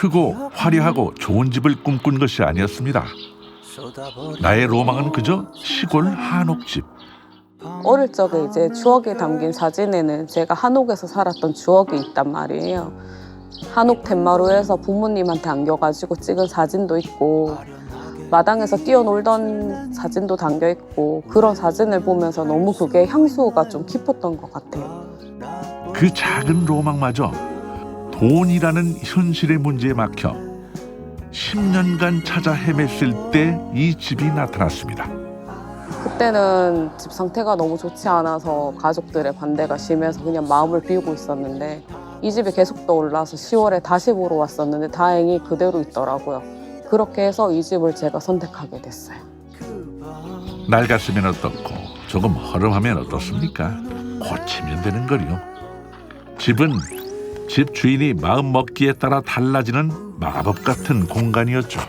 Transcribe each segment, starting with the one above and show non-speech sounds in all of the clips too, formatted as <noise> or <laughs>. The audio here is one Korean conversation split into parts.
크고 화려하고 좋은 집을 꿈꾼 것이 아니었습니다. 나의 로망은 그저 시골 한옥집. 어릴 적에 이제 추억이 담긴 사진에는 제가 한옥에서 살았던 추억이 있단 말이에요. 한옥 툇마루에서 부모님한테 안겨가지고 찍은 사진도 있고 마당에서 뛰어놀던 사진도 담겨 있고 그런 사진을 보면서 너무 그게 향수가 좀 깊었던 것 같아요. 그 작은 로망마저 돈이라는 현실의 문제에 막혀 10년간 찾아 헤맸을 때 이 집이 나타났습니다. 그때는 집 상태가 너무 좋지 않아서 가족들의 반대가 심해서 그냥 마음을 비우고 있었는데 이 집이 계속 떠올라서 10월에 다시 보러 왔었는데 다행히 그대로 있더라고요. 그렇게 해서 이 집을 제가 선택하게 됐어요. 낡았으면 어떻고 조금 허름하면 어떻습니까? 고치면 되는 거리요. 집은 집 주인이 마음 먹기에 따라 달라지는 마법 같은 공간이었죠.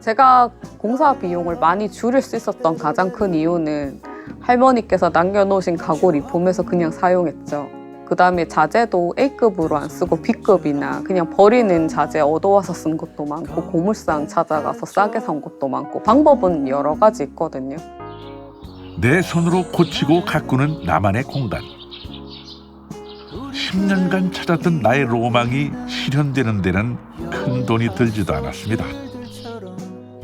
제가 공사 비용을 많이 줄일 수 있었던 가장 큰 이유는 할머니께서 남겨놓으신 가구 리폼에서 그냥 사용했죠. 그 다음에 자재도 A급으로 안 쓰고 B급이나 그냥 버리는 자재 얻어와서 쓴 것도 많고 고물상 찾아가서 싸게 산 것도 많고 방법은 여러 가지 있거든요. 내 손으로 고치고 가꾸는 나만의 공간. 10년간 찾았던 나의 로망이 실현되는 데는 큰 돈이 들지도 않았습니다.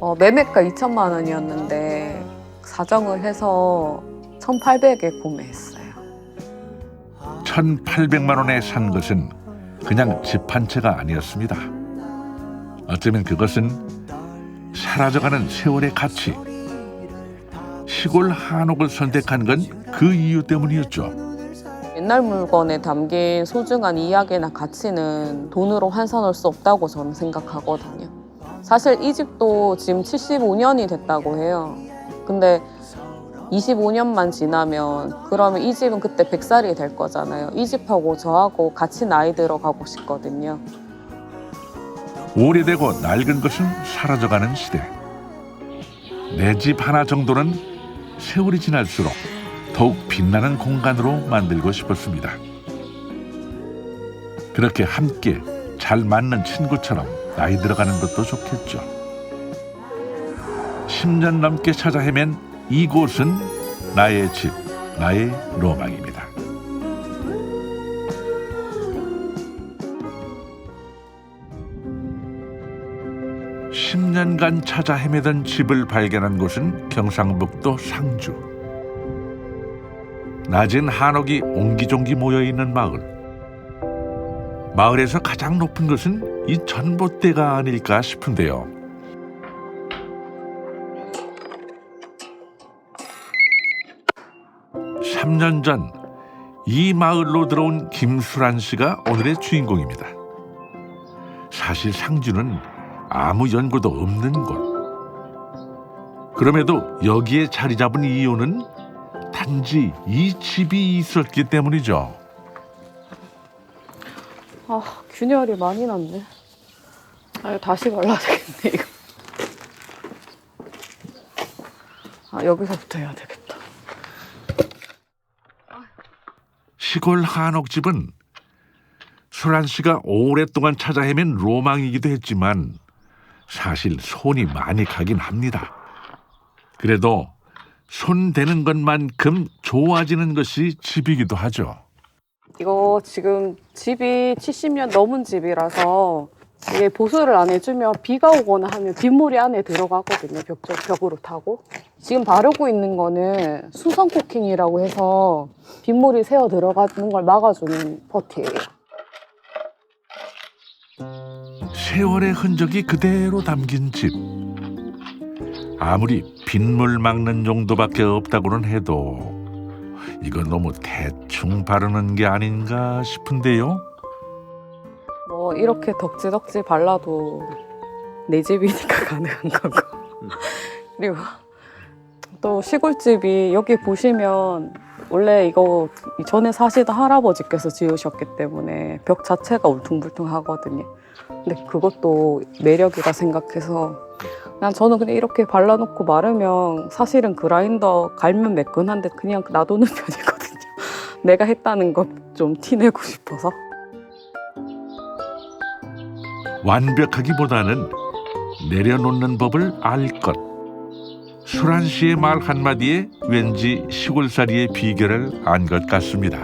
어, 매매가 2천만 원이었는데 사정을 해서 1,800에 구매했어요. 1,800만 원에 산 것은 그냥 집 한 채가 아니었습니다. 어쩌면 그것은 사라져가는 세월의 가치. 시골 한옥을 선택한 건 그 이유 때문이었죠. 옛날 물건에 담긴 소중한 이야기나 가치는 돈으로 환산할 수 없다고 저는 생각하거든요. 사실 이 집도 지금 75년이 됐다고 해요. 근데 25년만 지나면 그러면 이 집은 그때 100살이 될 거잖아요. 이 집하고 저하고 같이 나이 들어가고 싶거든요. 오래되고 낡은 것은 사라져가는 시대. 내 집 하나 정도는 세월이 지날수록 더욱 빛나는 공간으로 만들고 싶었습니다. 그렇게 함께 잘 맞는 친구처럼 나이 들어가는 것도 좋겠죠. 10년 넘게 찾아 헤맨 이곳은 나의 집, 나의 로망입니다. 십 년간 찾아 헤매던 집을 발견한 곳은 경상북도 상주. 낮은 한옥이 옹기종기 모여 있는 마을. 마을에서 가장 높은 것은 이 전봇대가 아닐까 싶은데요. 삼 년 전 이 마을로 들어온 김수란 씨가 오늘의 주인공입니다. 사실 상주는 아무 연고도 없는 곳. 그럼에도 여기에 자리 잡은 이유는 단지 이 집이 있었기 때문이죠. 아, 균열이 많이 났네. 아, 이거 다시 발라야 되겠네, 이거. 아, 여기서부터 해야 되겠다. 시골 한옥집은 수란 씨가 오랫동안 찾아 헤맨 로망이기도 했지만 사실 손이 많이 가긴 합니다. 그래도 손 대는 것만큼 좋아지는 것이 집이기도 하죠. 이거 지금 집이 70년 넘은 집이라서 이게 보수를 안 해주면 비가 오거나 하면 빗물이 안에 들어가거든요. 벽, 벽으로 타고. 지금 바르고 있는 거는 수성 코킹이라고 해서 빗물이 새어 들어가는 걸 막아주는 퍼티예요. 세월의 흔적이 그대로 담긴 집. 아무리 빗물 막는 정도밖에 없다고는 해도 이건 너무 대충 바르는 게 아닌가 싶은데요. 뭐 이렇게 덕지덕지 발라도 내 집이니까 <laughs> 가능한 거고. 그리고 또 시골집이 여기 보시면 원래 이거 전에 사시던 할아버지께서 지으셨기 때문에 벽 자체가 울퉁불퉁하거든요. 근데 그것도 매력이라 생각해서 그냥 저는 그냥 이렇게 발라놓고 마르면 사실은 그라인더 갈면 매끈한데 그냥 놔두는 <laughs> 편이거든요. 내가 했다는 것 좀 티내고 싶어서. 완벽하기보다는 내려놓는 법을 알 것. 수란 씨의 말 한마디에 왠지 시골살이의 비결을 안 것 같습니다.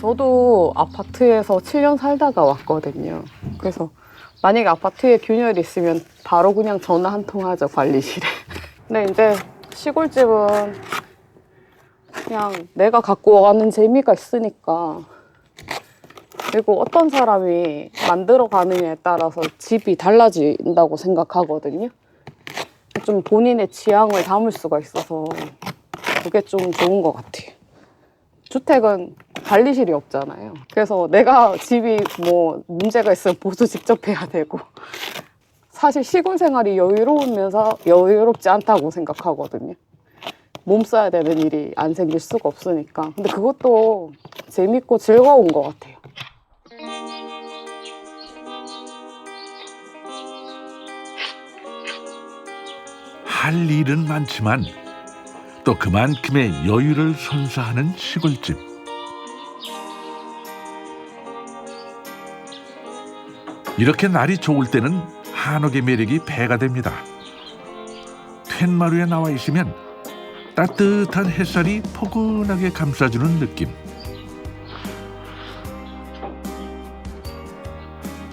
저도 아파트에서 7년 살다가 왔거든요. 그래서 만약에 아파트에 균열이 있으면 바로 그냥 전화 한 통 하죠, 관리실에. <laughs> 근데 이제 시골집은 그냥 내가 갖고 가는 재미가 있으니까. 그리고 어떤 사람이 만들어 가느냐에 따라서 집이 달라진다고 생각하거든요. 좀 본인의 취향을 담을 수가 있어서 그게 좀 좋은 것 같아요. 주택은 관리실이 없잖아요. 그래서 내가 집이 뭐 문제가 있으면 보수 직접 해야 되고 사실 시골 생활이 여유로우면서 여유롭지 않다고 생각하거든요. 몸 써야 되는 일이 안 생길 수가 없으니까. 근데 그것도 재밌고 즐거운 것 같아요. 할 일은 많지만 또 그만큼의 여유를 선사하는 시골집. 이렇게 날이 좋을 때는 한옥의 매력이 배가 됩니다. 툇마루에 나와 있으면 따뜻한 햇살이 포근하게 감싸주는 느낌.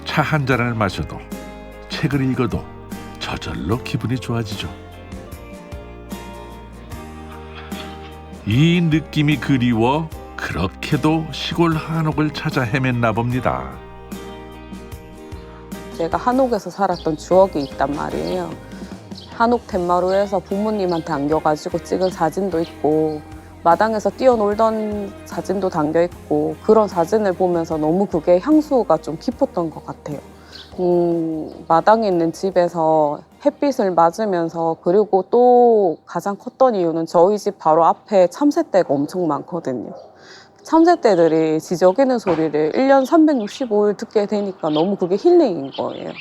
차 한 잔을 마셔도 책을 읽어도 저절로 기분이 좋아지죠. 이 느낌이 그리워 그렇게도 시골 한옥을 찾아 헤맸나 봅니다. 제가 한옥에서 살았던 추억이 있단 말이에요. 한옥 툇마루에서 부모님한테 안겨가지고 찍은 사진도 있고 마당에서 뛰어놀던 사진도 담겨 있고 그런 사진을 보면서 너무 그게 향수가 좀 깊었던 것 같아요. 음, 마당에 있는 집에서 햇빛을 맞으면서 그리고 또 가장 컸던 이유는 저희 집 바로 앞에 참새떼가 엄청 많거든요. 참새떼들이 지저귀는 소리를 1년 365일 듣게 되니까 너무 그게 힐링인 거예요.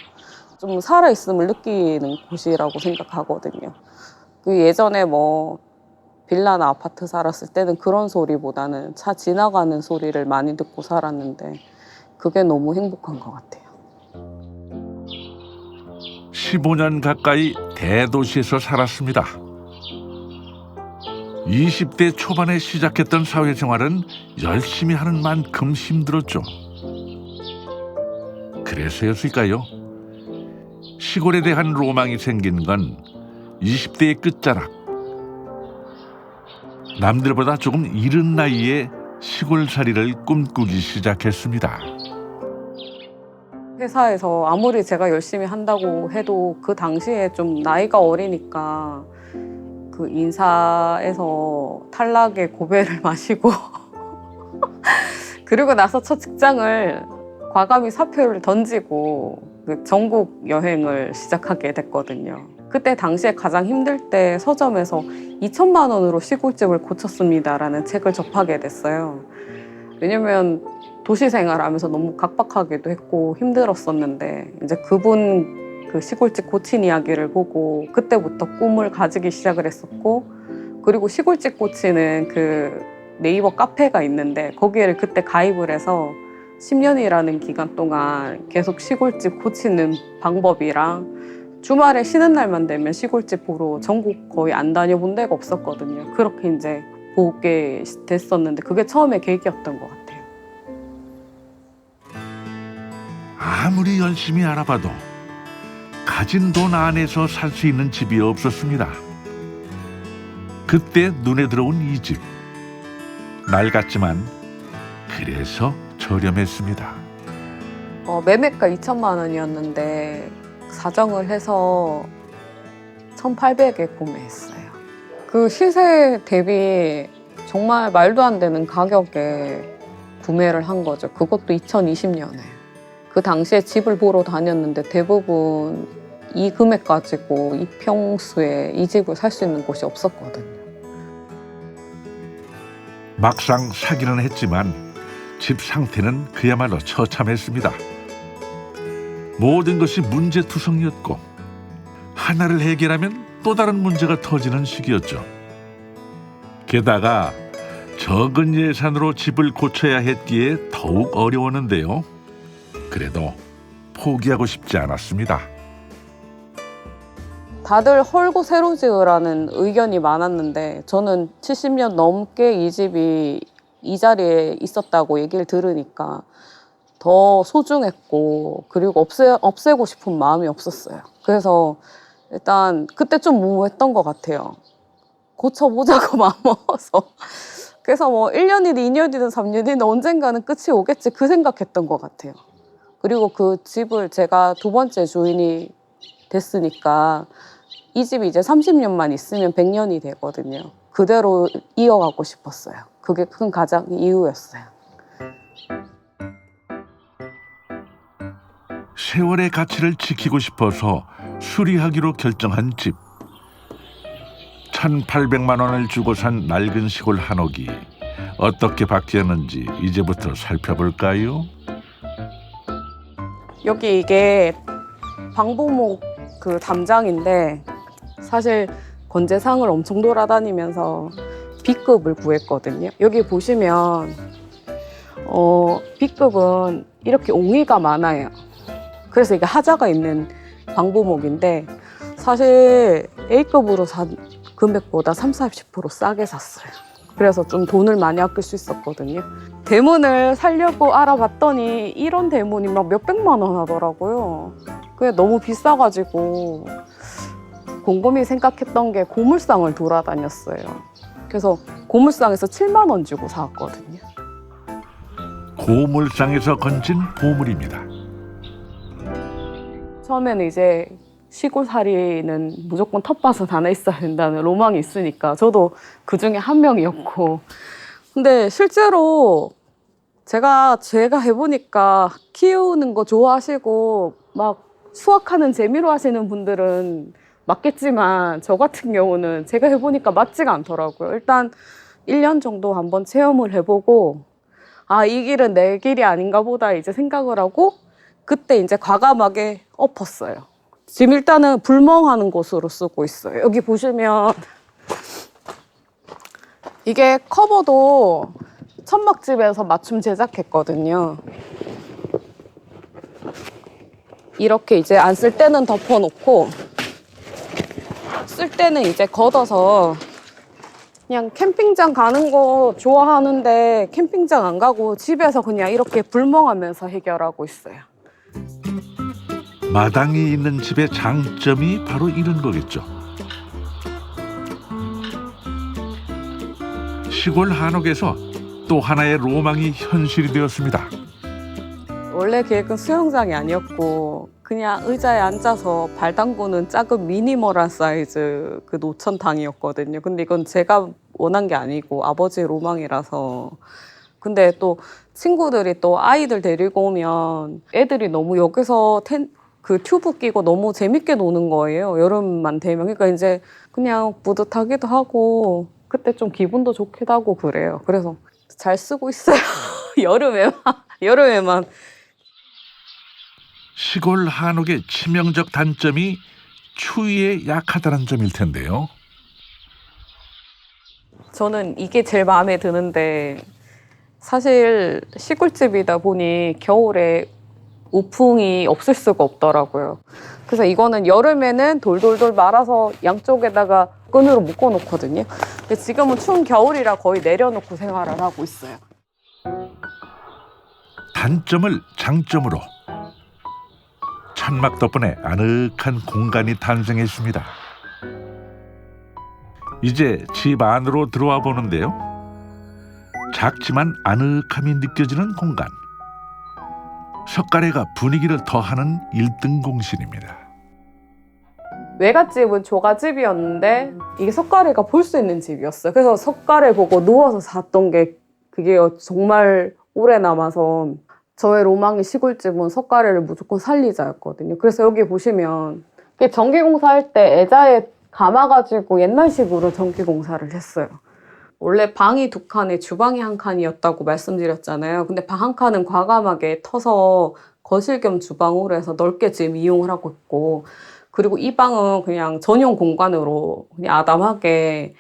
좀 살아있음을 느끼는 곳이라고 생각하거든요. 그 예전에 뭐 빌라나 아파트 살았을 때는 그런 소리보다는 차 지나가는 소리를 많이 듣고 살았는데 그게 너무 행복한 것 같아요. 15년 가까이 대도시에서 살았습니다. 20대 초반에 시작했던 사회생활은 열심히 하는 만큼 힘들었죠. 그래서였을까요? 시골에 대한 로망이 생긴 건 20대의 끝자락. 남들보다 조금 이른 나이에 시골살이를 꿈꾸기 시작했습니다. 회사에서 아무리 제가 열심히 한다고 해도 그 당시에 좀 나이가 어리니까 그 인사에서 탈락의 고배를 <laughs> 마시고 그리고 나서 첫 직장을 과감히 사표를 던지고 그 전국 여행을 시작하게 됐거든요. 그때 당시에 가장 힘들 때 서점에서 2천만 원으로 시골집을 고쳤습니다라는 책을 접하게 됐어요. 왜냐면 도시 생활하면서 너무 각박하기도 했고 힘들었었는데 이제 그분 그 시골집 고친 이야기를 보고 그때부터 꿈을 가지기 시작을 했었고 그리고 시골집 고치는 그 네이버 카페가 있는데 거기를 그때 가입을 해서 10년이라는 기간 동안 계속 시골집 고치는 방법이랑 주말에 쉬는 날만 되면 시골집 보러 전국 거의 안 다녀본 데가 없었거든요. 그렇게 이제 보게 됐었는데 그게 처음에 계기였던 것 같아요. 아무리 열심히 알아봐도 가진 돈 안에서 살 수 있는 집이 없었습니다. 그때 눈에 들어온 이 집. 낡았지만 그래서 저렴했습니다. 어, 매매가 2천만 원이었는데 사정을 해서 1,800에 구매했어요. 그 시세 대비 정말 말도 안 되는 가격에 구매를 한 거죠. 그것도 2020년에. 그 당시에 집을 보러 다녔는데 대부분 이 금액 가지고 이 평수에 이 집을 살 수 있는 곳이 없었거든요. 막상 사기는 했지만 집 상태는 그야말로 처참했습니다. 모든 것이 문제투성이었고 하나를 해결하면 또 다른 문제가 터지는 시기였죠. 게다가 적은 예산으로 집을 고쳐야 했기에 더욱 어려웠는데요. 그래도 포기하고 싶지 않았습니다. 다들 헐고 새로 지으라는 의견이 많았는데 저는 70년 넘게 이 집이 이 자리에 있었다고 얘기를 들으니까 더 소중했고 그리고 없애, 없애고 싶은 마음이 없었어요. 그래서 일단 그때 좀 무모했던 것 같아요. 고쳐보자고 <laughs> 마음먹어서. 그래서 뭐 1년이든 2년이든 3년이든 언젠가는 끝이 오겠지 그 생각했던 것 같아요. 그리고 그 집을 제가 두 번째 주인이 됐으니까 이 집이 이제 30년만 있으면 100년이 되거든요. 그대로 이어가고 싶었어요. 그게 큰 가장 이유였어요. 세월의 가치를 지키고 싶어서 수리하기로 결정한 집. 1,800만 원을 주고 산 낡은 시골 한옥이 어떻게 바뀌었는지 이제부터 살펴볼까요? 여기 이게 방부목 그 담장인데 사실 건재상을 엄청 돌아다니면서 B급을 구했거든요. 여기 보시면 어, B급은 이렇게 옹이가 많아요. 그래서 이게 하자가 있는 방부목인데 사실 A급으로 산 금액보다 30, 40% 싸게 샀어요. 그래서 좀 돈을 많이 아낄 수 있었거든요. 대문을 살려고 알아봤더니 이런 대문이 막 몇백만 원 하더라고요. 그게 너무 비싸가지고 곰곰이 생각했던 게 고물상을 돌아다녔어요. 그래서 고물상에서 7만 원 주고 사왔거든요. 고물상에서 건진 보물입니다. 처음에는 이제 시골살이는 무조건 텃밭은 하나 있어야 된다는 로망이 있으니까 저도 그 중에 한 명이었고 근데 실제로 제가 제가 해보니까 키우는 거 좋아하시고 막 수확하는 재미로 하시는 분들은 맞겠지만 저 같은 경우는 제가 해보니까 맞지가 않더라고요. 일단 1년 정도 한번 체험을 해보고 아, 이 길은 내 길이 아닌가 보다 이제 생각을 하고 그때 이제 과감하게 엎었어요. 지금 일단은 불멍하는 곳으로 쓰고 있어요. 여기 보시면 이게 커버도 천막집에서 맞춤 제작했거든요. 이렇게 이제 안 쓸 때는 덮어놓고 쓸 때는 이제 걷어서 그냥 캠핑장 가는 거 좋아하는데 캠핑장 안 가고 집에서 그냥 이렇게 불멍하면서 해결하고 있어요. 마당이 있는 집의 장점이 바로 이런 거겠죠. 시골 한옥에서 또 하나의 로망이 현실이 되었습니다. 원래 계획은 수영장이 아니었고 그냥 의자에 앉아서 발 담그는 작은 미니멀한 사이즈 그 노천탕이었거든요. 근데 이건 제가 원한 게 아니고 아버지 로망이라서 근데 또 친구들이 또 아이들 데리고 오면 애들이 너무 여기서 텐, 그 튜브 끼고 너무 재밌게 노는 거예요. 여름만 되면 그러니까 이제 그냥 뿌듯하기도 하고 그때 좀 기분도 좋기도 하고 그래요. 그래서 잘 쓰고 있어요. <laughs> 여름에만 여름에만 시골 한옥의 치명적 단점이 추위에 약하다는 점일 텐데요. 저는 이게 제일 마음에 드는데 사실 시골집이다 보니 겨울에 우풍이 없을 수가 없더라고요. 그래서 이거는 여름에는 돌돌돌 말아서 양쪽에다가 끈으로 묶어 놓거든요. 근데 지금은 추운 겨울이라 거의 내려놓고 생활을 하고 있어요. 단점을 장점으로 천막 덕분에 아늑한 공간이 탄생했습니다. 이제 집 안으로 들어와 보는데요. 작지만 아늑함이 느껴지는 공간. 석가래가 분위기를 더하는 일등 공신입니다. 외갓집은 조가집이었는데 이게 석가래가 볼 수 있는 집이었어요. 그래서 석가래 보고 누워서 샀던 게 그게 정말 오래 남아서 저의 로망의 시골집은 석가래를 무조건 살리자였거든요. 그래서 여기 보시면 이게 전기공사 할 때 애자에 감아가지고 옛날식으로 전기공사를 했어요. 원래 방이 두 칸에 주방이 한 칸이었다고 말씀드렸잖아요. 근데 방 한 칸은 과감하게 터서 거실 겸 주방으로 해서 넓게 지금 이용을 하고 있고 그리고 이 방은 그냥 전용 공간으로 그냥 아담하게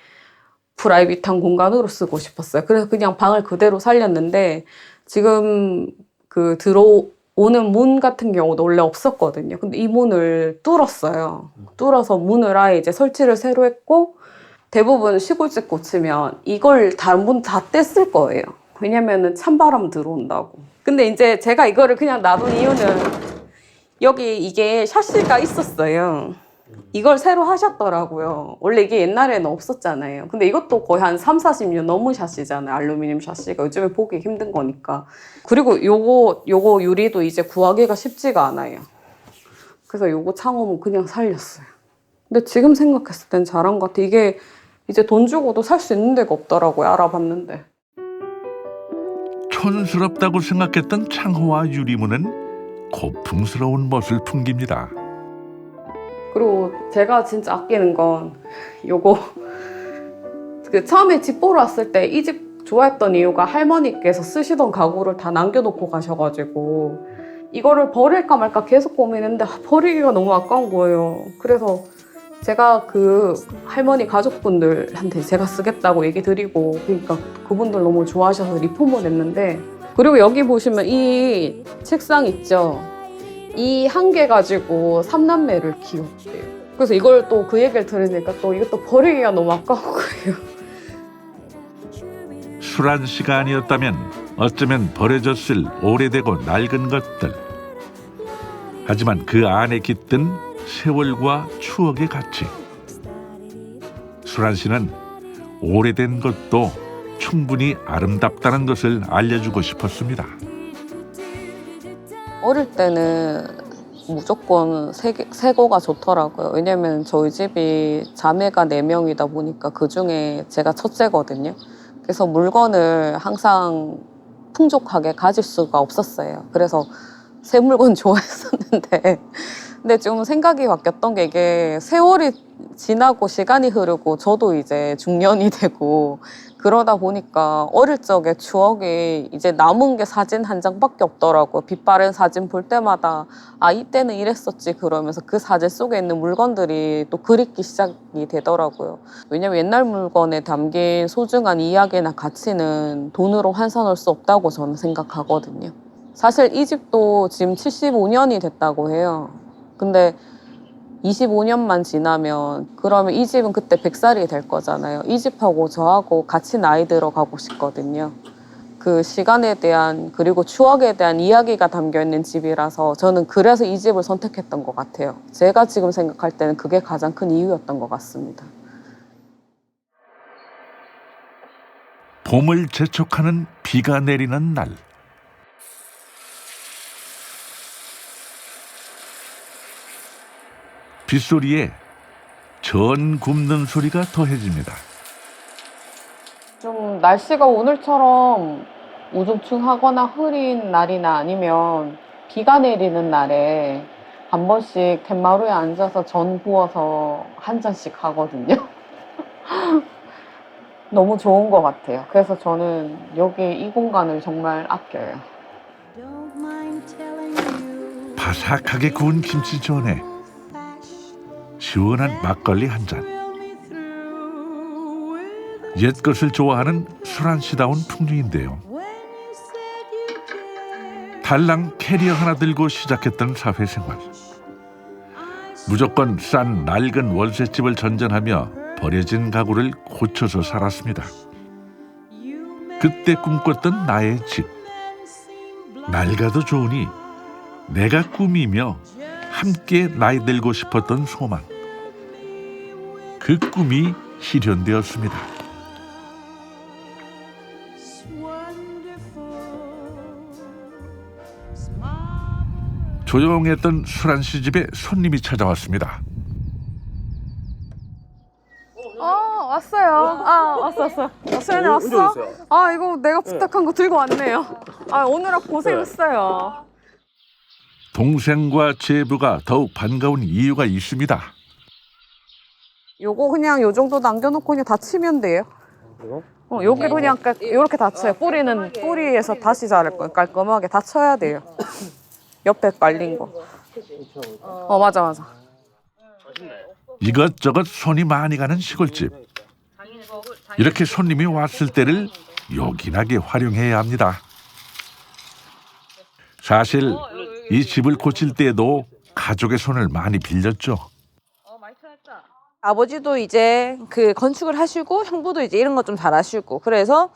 프라이빗한 공간으로 쓰고 싶었어요. 그래서 그냥 방을 그대로 살렸는데 지금 그 들어 오는 문 같은 경우도 원래 없었거든요. 근데 이 문을 뚫었어요. 뚫어서 문을 아예 이제 설치를 새로 했고 대부분 시골집 고치면 이걸 다른 문다 뗐을 거예요. 왜냐면은 찬바람 들어온다고. 근데 이제 제가 이거를 그냥 놔둔 이유는 여기 이게 샤시가 있었어요. 이걸 새로 하셨더라고요. 원래 이게 옛날에는 없었잖아요. 근데 이것도 거의 한 3, 40년 넘은 샤시잖아요. 알루미늄 샤시가. 요즘에 보기 힘든 거니까. 그리고 요거, 요거 유리도 이제 구하기가 쉽지가 않아요. 그래서 요거 창호문 그냥 살렸어요. 근데 지금 생각했을 땐 잘한 것 같아. 이게 이제 돈 주고도 살 수 있는 데가 없더라고요. 알아봤는데. 촌스럽다고 생각했던 창호와 유리문은 고풍스러운 멋을 풍깁니다. 그리고 제가 진짜 아끼는 건 요거 그 처음에 집 보러 왔을 때 이 집 좋아했던 이유가 할머니께서 쓰시던 가구를 다 남겨놓고 가셔가지고 이거를 버릴까 말까 계속 고민했는데 아, 버리기가 너무 아까운 거예요. 그래서 제가 그 할머니 가족분들한테 제가 쓰겠다고 얘기 드리고 그러니까 그분들 너무 좋아하셔서 리폼을 했는데 그리고 여기 보시면 이 책상 있죠. 이 한 개 가지고 삼남매를 키웠대요. 그래서 이걸 또 그 얘기를 들으니까 또 이것도 버리기가 너무 아까운 거예요. 술한 시간이었다면 어쩌면 버려졌을 오래되고 낡은 것들. 하지만 그 안에 깃든 세월과 추억의 가치. 수란 씨는 오래된 것도 충분히 아름답다는 것을 알려주고 싶었습니다. 어릴 때는 무조건 새, 새거가 좋더라고요. 왜냐면 저희 집이 자매가 네명이다 보니까 그 중에 제가 첫째거든요. 그래서 물건을 항상 풍족하게 가질 수가 없었어요. 그래서 새 물건 <laughs> 좋아했었는데 근데 좀 생각이 바뀌었던 게 이게 세월이 지나고 시간이 흐르고 저도 이제 중년이 <laughs> 되고 그러다 보니까 어릴 적의 추억이 이제 남은 게 사진 한 장밖에 없더라고요. 빛바랜 사진 볼 때마다 아 이때는 이랬었지 그러면서 그 사진 속에 있는 물건들이 또 그립기 시작이 되더라고요. 왜냐면 옛날 물건에 담긴 소중한 이야기나 가치는 돈으로 환산할 수 없다고 저는 생각하거든요. 사실 이 집도 지금 75년이 됐다고 해요. 근데 25년만 지나면 그러면 이 집은 그때 100살이 될 거잖아요. 이 집하고 저하고 같이 나이 들어가고 싶거든요. 그 시간에 대한 그리고 추억에 대한 이야기가 담겨 있는 집이라서 저는 그래서 이 집을 선택했던 것 같아요. 제가 지금 생각할 때는 그게 가장 큰 이유였던 것 같습니다. 봄을 재촉하는 비가 내리는 날. 빗소리에 전 굽는 소리가 더해집니다. 좀 날씨가 오늘처럼 우중충하거나 흐린 날이나 아니면 비가 내리는 날에 한 번씩 툇마루에 앉아서 전 부어서 한 잔씩 하거든요. <laughs> 너무 좋은 것 같아요. 그래서 저는 여기 이 공간을 정말 아껴요. 바삭하게 구운 김치전에 시원한 막걸리 한 잔. 옛것을 좋아하는 술안시다운 풍류인데요. 달랑 캐리어 하나 들고 시작했던 사회생활. 무조건 싼 낡은 월세집을 전전하며 버려진 가구를 고쳐서 살았습니다. 그때 꿈꿨던 나의 집. 낡아도 좋으니 내가 꾸미며 함께 나이 들고 싶었던 소망. 그 꿈이 실현되었습니다. 조용했던 술안씨 집에 손님이 찾아왔습니다. 어 왔어요. 아 왔어 왔어. 어, 수연이 왔어? 아 이거 내가 부탁한 거 들고 왔네요. 아 오느라 고생했어요. 동생과 제부가 더욱 반가운 이유가 있습니다. 요거 그냥 요 정도 남겨놓고 그냥 다 치면 돼요. 어, 여기로 그냥 깔- 이렇게 다 쳐요. 뿌리는 뿌리에서 다시 자를 거예요. 깔끔하게 다 쳐야 돼요. 옆에 깔린 거. 어 맞아 맞아. 이것저것 손이 많이 가는 시골집. 이렇게 손님이 왔을 때를 요긴하게 활용해야 합니다. 사실 이 집을 고칠 때에도 가족의 손을 많이 빌렸죠. 아버지도 이제 그 건축을 하시고 형부도 이제 이런 거좀 잘하시고 그래서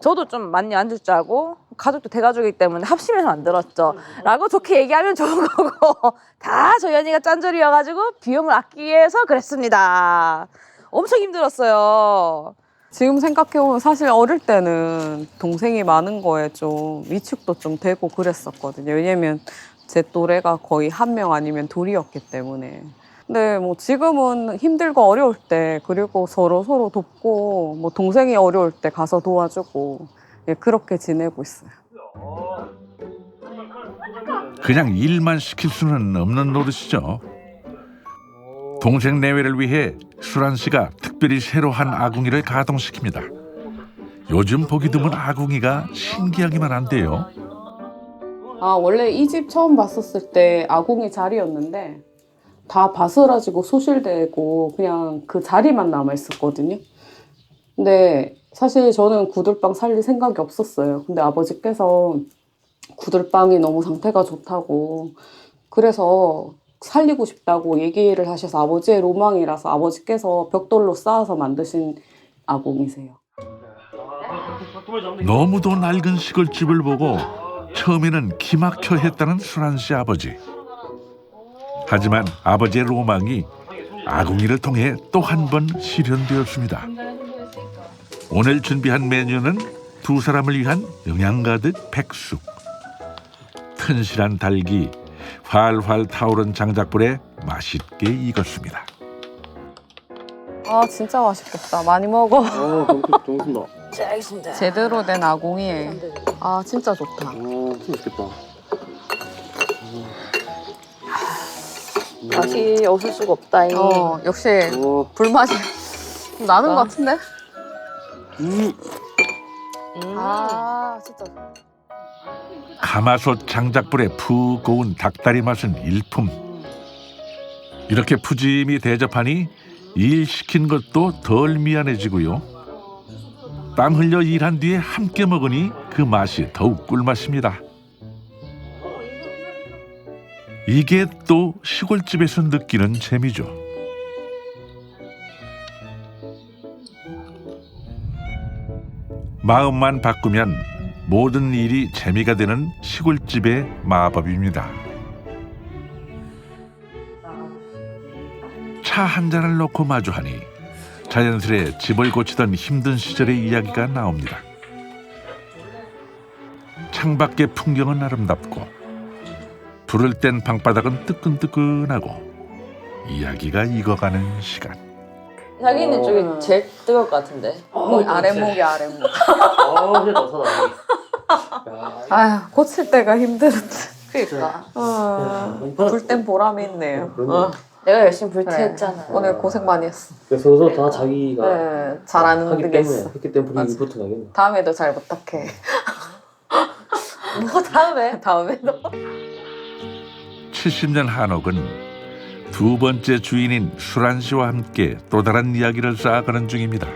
저도 좀 많이 앉을 줄 알고 가족도 대가족이기 때문에 합심해서 만들었죠. 라고 좋게 얘기하면 좋은 거고 <laughs> 다 저희 언니가 짠절이어가지고 비용을 아끼기 위해서 그랬습니다. 엄청 힘들었어요. 지금 생각해보면 사실 어릴 때는 동생이 많은 거에 좀 위축도 좀 되고 그랬었거든요. 왜냐면 제 또래가 거의 한 명 아니면 둘이었기 때문에. 근데 뭐 지금은 힘들고 어려울 때 그리고 서로 서로 돕고 뭐 동생이 어려울 때 가서 도와주고 예, 그렇게 지내고 있어요. 그냥 일만 시킬 수는 없는 노릇이죠. 동생 내외를 위해 수란 씨가 특별히 새로 한 아궁이를 가동시킵니다. 요즘 보기 드문 아궁이가 신기하기만 한데요. 아 원래 이 집 처음 봤었을 때 아궁이 자리였는데 다 바스라지고 소실되고 그냥 그 자리만 남아 있었거든요. 근데 사실 저는 구들방 살릴 생각이 없었어요. 근데 아버지께서 구들방이 너무 상태가 좋다고 그래서 살리고 싶다고 얘기를 하셔서 아버지의 로망이라서 아버지께서 벽돌로 쌓아서 만드신 아궁이세요. 너무도 낡은 시골집을 보고 처음에는 기막혀 했다는 수란 씨 아버지. 하지만 아버지의 로망이 아궁이를 통해 또 한 번 실현되었습니다. 오늘 준비한 메뉴는 두 사람을 위한 영양 가득 백숙. 튼실한 달기, 활활 타오른 장작불에 맛있게 익었습니다. 아 진짜 맛있겠다. 많이 먹어. 아, 정신 알겠습니다. <laughs> 제대로 된 아궁이에. 아 진짜 좋다. 아, 맛있겠다. 맛이 없을 수가 없다잉. 어 역시 어, 불맛이 좀 나는 것 같은데? 음, 아, 진짜. 가마솥 장작불에 푹 고운 닭다리 맛은 일품. 이렇게 푸짐히 대접하니 일 시킨 것도 덜 미안해지고요. 땀 흘려 일한 뒤에 함께 먹으니 그 맛이 더욱 꿀맛입니다. 이게 또 시골집에서 느끼는 재미죠. 마음만 바꾸면 모든 일이 재미가 되는 시골집의 마법입니다. 차 한 잔을 놓고 마주하니 자연스레 집을 고치던 힘든 시절의 이야기가 나옵니다. 창밖의 풍경은 아름답고 불을 땐 방바닥은 뜨끈뜨끈하고 이야기가 익어가는 시간. 자기는 쪽이 제일 뜨거울 것 같은데. 목 아랫목이 아랫목. 아, 진짜 나사다. 아휴 고칠 때가 힘들었지. 그니까. 어, 불 불땐 보람이 있네요. 어, 내가 열심히 그래. 불태웠잖아. 오늘 고생 많이 했어. 서로 다 자기가 네, 잘하는 하기 게 때문에 있어. 했기 때문에 맞아. 붙어나겠네. 다음에도 잘 부탁해. 뭐 다음에? <laughs> 다음에도. 70년 한옥은 두 번째 주인인 수란 씨와 함께 또 다른 이야기를 쌓아가는 중입니다.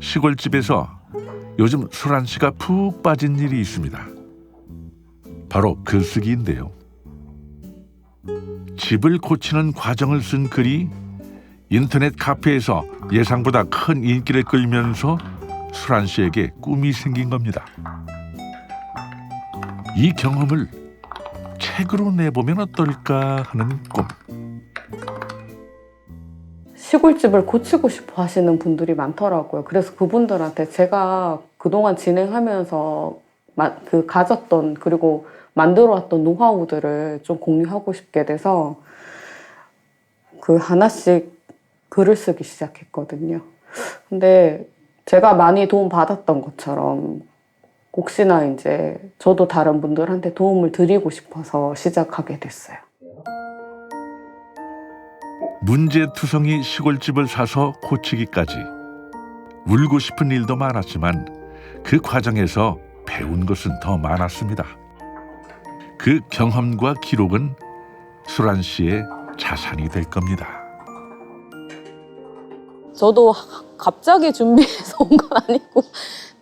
시골집에서 요즘 수란 씨가 푹 빠진 일이 있습니다. 바로 글쓰기인데요. 집을 고치는 과정을 쓴 글이 인터넷 카페에서 예상보다 큰 인기를 끌면서 수란 씨에게 꿈이 생긴 겁니다. 이 경험을 책으로 내보면 어떨까 하는 꿈. 시골집을 고치고 싶어 하시는 분들이 많더라고요. 그래서 그분들한테 제가 그동안 진행하면서 마- 그 가졌던 그리고 만들어 왔던 노하우들을 좀 공유하고 싶게 돼서 그 하나씩 글을 쓰기 시작했거든요. 근데 제가 많이 도움 받았던 것처럼 혹시나 이제 저도 다른 분들한테 도움을 드리고 싶어서 시작하게 됐어요. 문제투성이 시골집을 사서 고치기까지 울고 싶은 일도 많았지만 그 과정에서 배운 것은 더 많았습니다. 그 경험과 기록은 수란 씨의 자산이 될 겁니다. 저도 갑자기 준비해서 온 건 아니고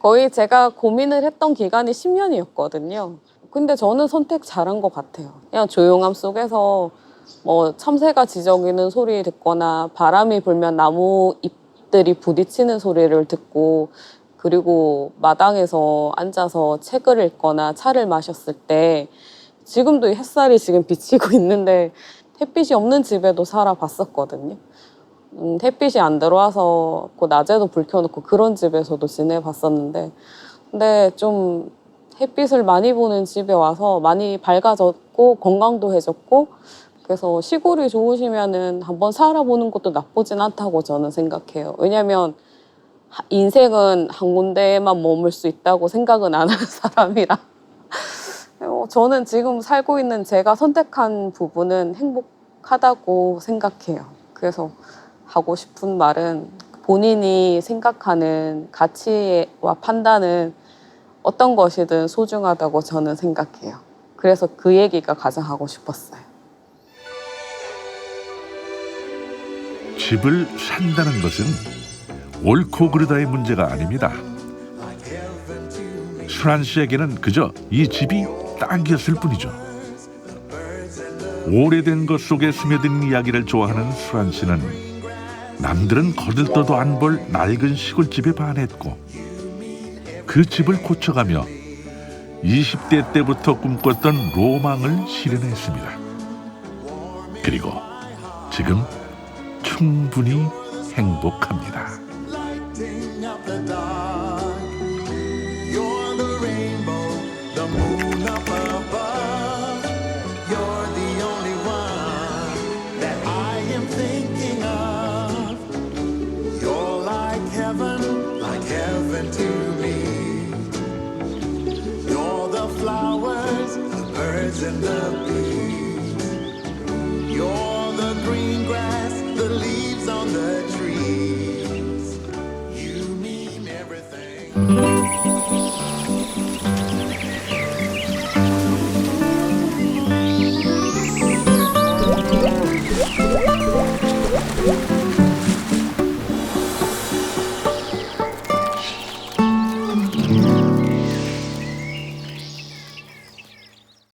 거의 제가 고민을 했던 기간이 10년이었거든요. 근데 저는 선택 잘한 것 같아요. 그냥 조용함 속에서 뭐 참새가 지저귀는 소리 듣거나 바람이 불면 나무 잎들이 부딪히는 소리를 듣고 그리고 마당에서 앉아서 책을 읽거나 차를 마셨을 때 지금도 이 햇살이 지금 비치고 있는데 햇빛이 없는 집에도 살아봤었거든요. 음, 햇빛이 안 들어와서 그 낮에도 불 켜놓고 그런 집에서도 지내봤었는데 근데 좀 햇빛을 많이 보는 집에 와서 많이 밝아졌고 건강도 해졌고 그래서 시골이 좋으시면은 한번 살아보는 것도 나쁘진 않다고 저는 생각해요. 왜냐면 하- 인생은 한 군데에만 머물 수 있다고 생각은 안 하는 <laughs> 사람이라 어, 저는 지금 살고 있는 제가 선택한 부분은 행복하다고 생각해요. 그래서 하고 싶은 말은 본인이 생각하는 가치와 판단은 어떤 것이든 소중하다고 저는 생각해요. 그래서 그 얘기가 가장 하고 싶었어요. 집을 산다는 것은 옳고 그르다의 문제가 아닙니다. 수란 씨에게는 그저 이 집이 딱이었을 뿐이죠. 오래된 것 속에 스며든 이야기를 좋아하는 수란 씨는 남들은 거들떠도 안 볼 낡은 시골집에 반했고 그 집을 고쳐가며 20대 때부터 꿈꿨던 로망을 실현했습니다. 그리고 지금 충분히 행복합니다.